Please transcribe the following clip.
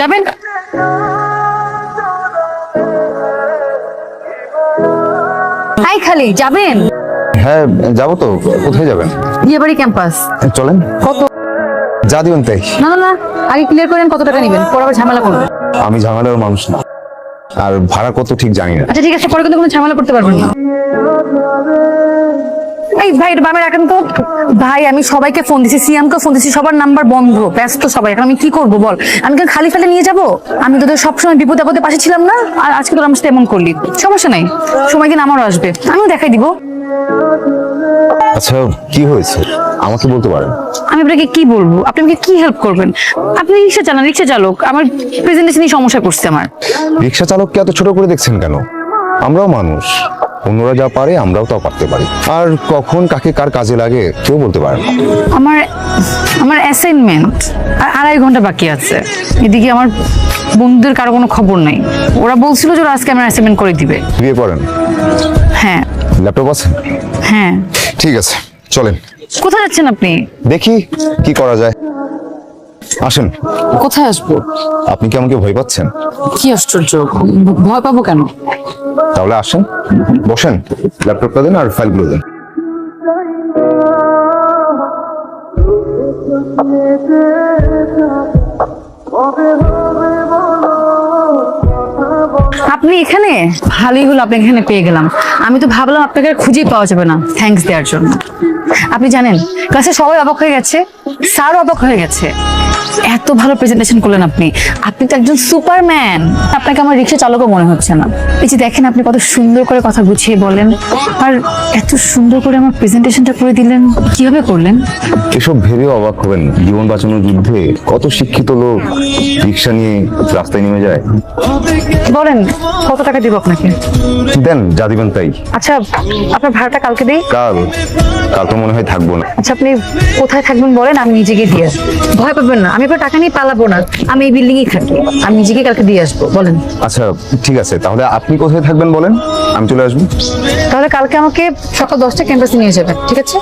যাবেন? হাই খালি যাবেন? হ্যাঁ যাব তো। কোথায় যাবেন? বিয়েবাড়ি ক্যাম্পাস। চলেন। কত? যা দিবেন তাই। না না না আগে ক্লিয়ার করেন কত টাকা নেবেন পরে আবার ঝামেলা করবেন আমি ঝামেলার মানুষ না। আর ভাড়া কত ঠিক জানি না। আচ্ছা ঠিক আছে পরে কিন্তু কোনো ঝামেলা করতে পারবেন না। এই ভাই এটা বামে রাখেন তো? ভাই আমি সবাইকে ফোন দিছি সিয়ামকে ফোন দিছি সবার নাম্বার বন্ধ ব্যস্ত সবাই। এখন আমি কি করব বল? আমি কি খালি ফেলে নিয়ে যাব? আমি তোদের সবসময় বিপদে আপদে পাশে ছিলাম না আর আজকে তোর আমার সাথে এমন করলি। সমস্যা নাই সময় দিন আমারও আসবে। আমিও দেখাই দিব। আচ্ছা কি হয়েছে? আমাকে বলতে পারেন? আমি আপনাকে কি বলব? আপনি আমাকে কি হেল্প করবেন? আপনি রিক্সা চালান রিক্সা চালক। আমার প্রেজেন্টেশনই সমস্যা করছে আমার। রিক্সা চালককে এত ছোট করে দেখছেন কেন? আমরাও মানুষ। অন্যরা যা পারে আমরাও তাও পারতে পারি। আর কখন কাকে কার কাজে লাগে কেউ বলতে পারে না। আমার আমার অ্যাসাইনমেন্ট আড়াই ঘণ্টা বাকি আছে। এদিকে আমার বন্ধুদের কারও কোনো খবর নাই। ওরা বলছিল যে ওরা আজকে আমার অ্যাসাইনমেন্ট করে দিবে। বিয়ে করেন? হ্যাঁ। ল্যাপটপ আছে? হ্যাঁ। ঠিক আছে চলেন। কোথায় যাচ্ছেন আপনি? দেখি কি করা যায়। আসেন। কোথায় আসব? আপনি কি আমাকে ভয় পাচ্ছেন? কি আশ্চর্য ভয় পাবো কেন? তাহলে আসেন, বসেন, ল্যাপটপটা দেন আর ফাইলগুলো দেন। আপনি এখানে? ভালোই হলো, আপনি এখানে পেয়ে গেলাম। আমি তো ভাবলাম আপনাকে খুঁজেই পাওয়া যাবে না থ্যাঙ্কস দেওয়ার জন্য। আপনি জানেন ক্লাসে সবাই অবাক হয়ে গেছে, স্যারও অবাক হয়ে গেছে। এত ভালো প্রেজেন্টেশন করলেন আপনি। আপনি তো একজন সুপারম্যান আপনাকে আমার রিক্সা চালকও মনে হচ্ছে না। এই যে দেখেন আপনি কত সুন্দর করে কথা গুছিয়ে বলেন আর এত সুন্দর করে আমার প্রেজেন্টেশনটা করে দিলেন। কীভাবে করলেন? এসব ভেবে অবাক হবেন। জীবন বাঁচানোর যুদ্ধে কত শিক্ষিত লোক রিক্সা নিয়ে রাস্তায় নেমে যায়। বলেন কত টাকা দিব আপনাকে? দেন যা দিবেন তাই। আচ্ছা আপনার ভাড়াটা কালকে দিই? কাল। কাল তো মনে হয় থাকব না। আচ্ছা আপনি কোথায় থাকবেন বলেন আমি নিজেকে দিয়ে আসব। ভয় পাবেন না। আমি আপনার টাকা নিয়ে পালাবো না। আমি এই বিল্ডিং এই থাকি। আমি নিজেকে কালকে দিয়ে আসব। বলেন। আচ্ছা ঠিক আছে। তাহলে আপনি কোথায় থাকবেন বলেন? আমি চলে আসব। তাহলে কালকে আমাকে সকাল দশটা ক্যাম্পাসে নিয়ে যাবেন ঠিক আছে?